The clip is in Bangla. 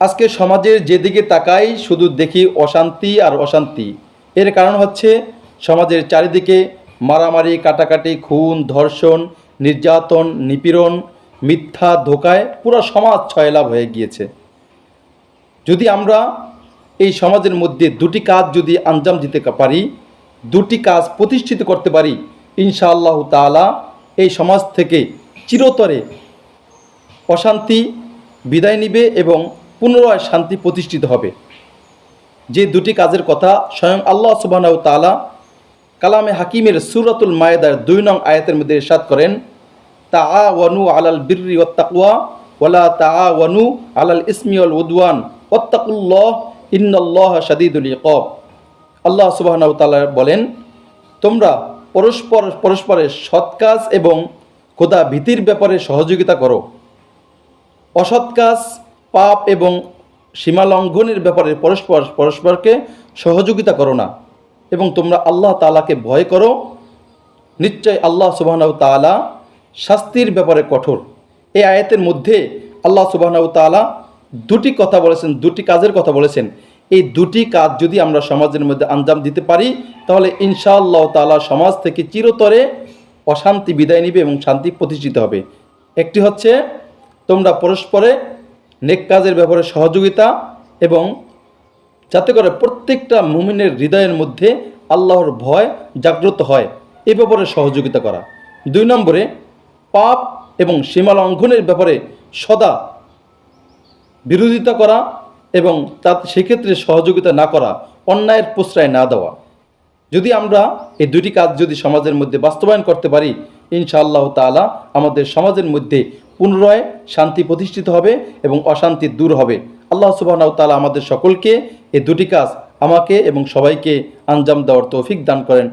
আজকে সমাজের যেদিকে তাকাই, শুধু দেখি অশান্তি আর অশান্তি। এর কারণ হচ্ছে সমাজের চারিদিকে মারামারি, কাটাকাটি, খুন, ধর্ষণ, নির্যাতন, নিপীড়ন, মিথ্যা ধোকায় পুরো সমাজ ছয়লাভ হয়ে গিয়েছে। যদি আমরা এই সমাজের মধ্যে দুটি কাজ যদি আঞ্জাম দিতে পারি, দুটি কাজ প্রতিষ্ঠিত করতে পারি, ইনশাআল্লাহ তাআলা এই সমাজ থেকে চিরতরে অশান্তি বিদায় নিবে এবং পুনরায় শান্তি প্রতিষ্ঠিত হবে। যে দুটি কাজের কথা স্বয়ং আল্লাহ সুবাহ তাআলা কালামে হাকিমের সুরাতুল মায়েদার দুই নং আয়াতের মধ্যে ইরশাদ করেন তা আ ওয়ানু আলাল বিরি ওয়াত্তাকুয়া ওয়ালা তা আ ওয়ানু আলাল ইসমি ওয়াল উদওয়ান ওয়াত্তাকুল্লাহ, ইন্নাল্লাহ শাদীদুল ইকব। আল্লাহ সুবাহ তালা বলেন, তোমরা পরস্পর, পরস্পরের সৎ কাজ এবং খোদা ভীতির ব্যাপারে সহযোগিতা করো। অসৎ কাজ পাপ এবং সীমালঙ্ঘনের ব্যাপারে পরস্পর পরস্পরকে সহযোগিতা করো না এবং তোমরা আল্লাহ তাআলাকে ভয় করো। নিশ্চয় আল্লাহ সুবাহনাউ তাআলা শাস্তির ব্যাপারে কঠোর। এই আয়াতের মধ্যে আল্লাহ সুবাহনাউ তাআলা দুটি কথা বলেছেন, দুটি কাজের কথা বলেছেন। এই দুটি কাজ যদি আমরা সমাজের মধ্যে আঞ্জাম দিতে পারি, তাহলে ইনশাআল্লাহ তাআলা সমাজ থেকে চিরতরে অশান্তি বিদায় নিবে এবং শান্তি প্রতিষ্ঠিত হবে। একটি হচ্ছে তোমরা পরস্পরে নেক কাজের ব্যাপারে সহযোগিতা এবং যাতে করে প্রত্যেকটা মুমিনের হৃদয়ের মধ্যে আল্লাহর ভয় জাগ্রত হয়, এ ব্যাপারে সহযোগিতা করা। দুই নম্বরে, পাপ এবং সীমা লঙ্ঘনের ব্যাপারে সদা বিরোধিতা করা এবং তা সেক্ষেত্রে সহযোগিতা না করা, অন্যায়ের প্রশ্রয় না দেওয়া। যদি আমরা এই দুটি কাজ যদি সমাজের মধ্যে বাস্তবায়ন করতে পারি, ইনশাআল্লাহ তাআলা আমাদের সমাজের মধ্যে পুনরায় শান্তি প্রতিষ্ঠিত হবে এবং অশান্তি দূর হবে। আল্লাহ সুবাহ তালা আমাদের সকলকে এই দুটি কাজ আমাকে এবং সবাইকে আঞ্জাম দেওয়ার তৌফিক দান করেন।